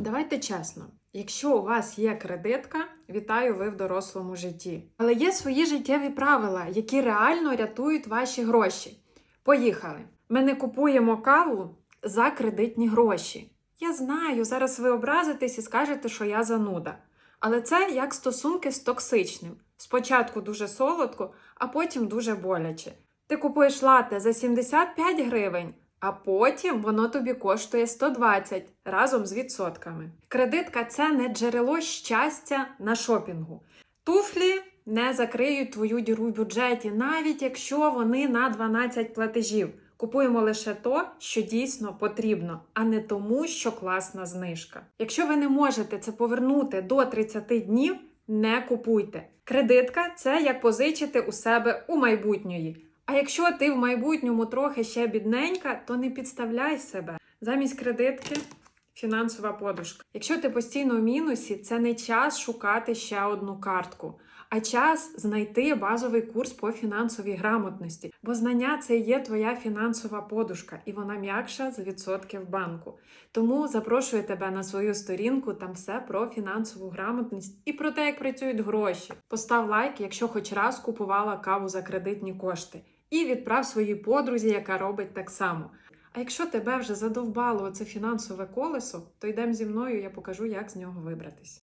Давайте чесно, якщо у вас є кредитка, вітаю ви в дорослому житті. Але є свої життєві правила, які реально рятують ваші гроші. Поїхали! Ми не купуємо каву за кредитні гроші. Я знаю, зараз ви образитесь і скажете, що я зануда. Але це як стосунки з токсичним. Спочатку дуже солодко, а потім дуже боляче. Ти купуєш лате за 75 гривень, а потім воно тобі коштує 120 разом з відсотками. Кредитка це не джерело щастя на шопінгу. Туфлі не закриють твою діру в бюджеті, навіть якщо вони на 12 платежів. Купуємо лише то, що дійсно потрібно, а не тому, що класна знижка. Якщо ви не можете це повернути до 30 днів, не купуйте. Кредитка це як позичити у себе у майбутньої. А якщо ти в майбутньому трохи ще бідненька, то не підставляй себе. Замість кредитки фінансова подушка. Якщо ти постійно в мінусі, це не час шукати ще одну картку, а час знайти базовий курс по фінансовій грамотності. Бо знання це є твоя фінансова подушка, і вона м'якша за відсотки в банку. Тому запрошую тебе на свою сторінку, там все про фінансову грамотність і про те, як працюють гроші. Постав лайк, якщо хоч раз купувала каву за кредитні кошти, і відправ своїй подрузі, яка робить так само. А якщо тебе вже задовбало це фінансове колесо, то йдемо зі мною, я покажу, як з нього вибратись.